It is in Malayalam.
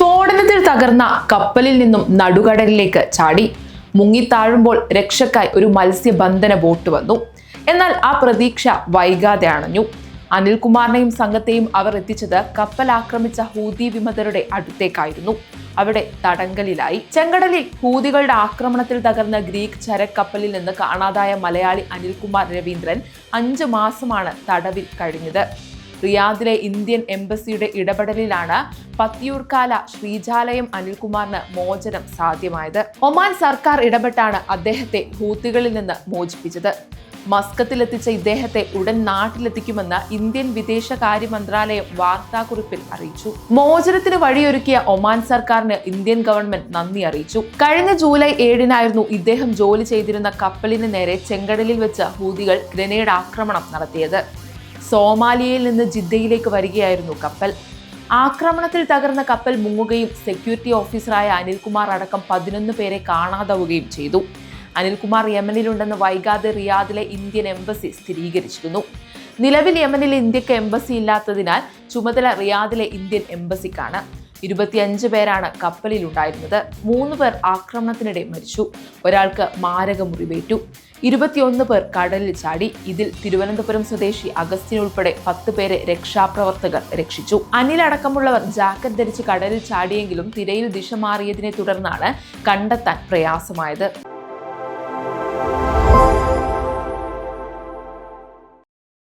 സ്ഫോടനത്തിൽ തകർന്ന കപ്പലിൽ നിന്നും നടുകടലിലേക്ക് ചാടി. മുങ്ങിത്താഴുമ്പോൾ രക്ഷക്കായി ഒരു മത്സ്യബന്ധന ബോട്ട് വന്നു. എന്നാൽ ആ പ്രതീക്ഷ വൈകാതെ അണഞ്ഞു. അനിൽകുമാറിനെയും സംഘത്തെയും അവർ എത്തിച്ചത് കപ്പൽ ആക്രമിച്ച ഹൂതി വിമതരുടെ അടുത്തേക്കായിരുന്നു. അവിടെ തടങ്കലിലായി. ചെങ്കടലിൽ ഹൂതികളുടെ ആക്രമണത്തിൽ തകർന്ന ഗ്രീക്ക് ചരക്കപ്പലിൽ നിന്ന് കാണാതായ മലയാളി അനിൽകുമാർ രവീന്ദ്രൻ അഞ്ച് മാസമാണ് തടവിൽ കഴിഞ്ഞത്. റിയാദിലെ ഇന്ത്യൻ എംബസിയുടെ ഇടപെടലിലാണ് പത്തിയൂർക്കാല ശ്രീജാലയം അനിൽകുമാറിന് മോചനം സാധ്യമായത്. ഒമാൻ സർക്കാർ ഇടപെട്ടാണ് അദ്ദേഹത്തെ ഹൂത്തികളിൽ നിന്ന് മോചിപ്പിച്ചത്. മസ്കത്തിലെത്തിച്ച ഇദ്ദേഹത്തെ ഉടൻ നാട്ടിലെത്തിക്കുമെന്ന് ഇന്ത്യൻ വിദേശകാര്യ മന്ത്രാലയം വാർത്താക്കുറിപ്പിൽ അറിയിച്ചു. മോചനത്തിന് വഴിയൊരുക്കിയ ഒമാൻ സർക്കാരിന് ഇന്ത്യൻ ഗവൺമെന്റ് നന്ദി അറിയിച്ചു. കഴിഞ്ഞ ജൂലൈ ഏഴിനായിരുന്നു ഇദ്ദേഹം ജോലി ചെയ്തിരുന്ന കപ്പലിന് നേരെ ചെങ്കടലിൽ വെച്ച് ഹൂതികൾ ഗ്രനേഡ് ആക്രമണം നടത്തിയത്. സോമാലിയയിൽ നിന്ന് ജിദ്ദയിലേക്ക് വരികയായിരുന്നു കപ്പൽ. ആക്രമണത്തിൽ തകർന്ന കപ്പൽ മുങ്ങുകയും സെക്യൂരിറ്റി ഓഫീസറായ അനിൽകുമാർ അടക്കം പതിനൊന്ന് പേരെ കാണാതാവുകയും ചെയ്തു. അനിൽകുമാർ യമനിലുണ്ടെന്ന് വൈകാതെ റിയാദിലെ ഇന്ത്യൻ എംബസി സ്ഥിരീകരിച്ചിരുന്നു. നിലവിൽ യമനിൽ ഇന്ത്യയ്ക്ക് എംബസി ഇല്ലാത്തതിനാൽ ചുമതല റിയാദിലെ ഇന്ത്യൻ എംബസിക്കാണ്. ഇരുപത്തിയഞ്ച് പേരാണ് കപ്പലിലുണ്ടായിരുന്നത്. മൂന്ന് പേർ ആക്രമണത്തിനിടെ മരിച്ചു. ഒരാൾക്ക് മാരക മുറിവേറ്റു ഇരുപത്തിയൊന്ന് പേർ കടലിൽ ചാടി. ഇതിൽ തിരുവനന്തപുരം സ്വദേശി അഗസ്റ്റിൻ ഉൾപ്പെടെ പത്ത് പേരെ രക്ഷാപ്രവർത്തകർ രക്ഷിച്ചു. അനിലടക്കമുള്ളവർ ജാക്കറ്റ് ധരിച്ച് കടലിൽ ചാടിയെങ്കിലും തിരയിൽ ദിശ മാറിയതിനെ തുടർന്നാണ് കണ്ടെത്താൻ പ്രയാസമായത്.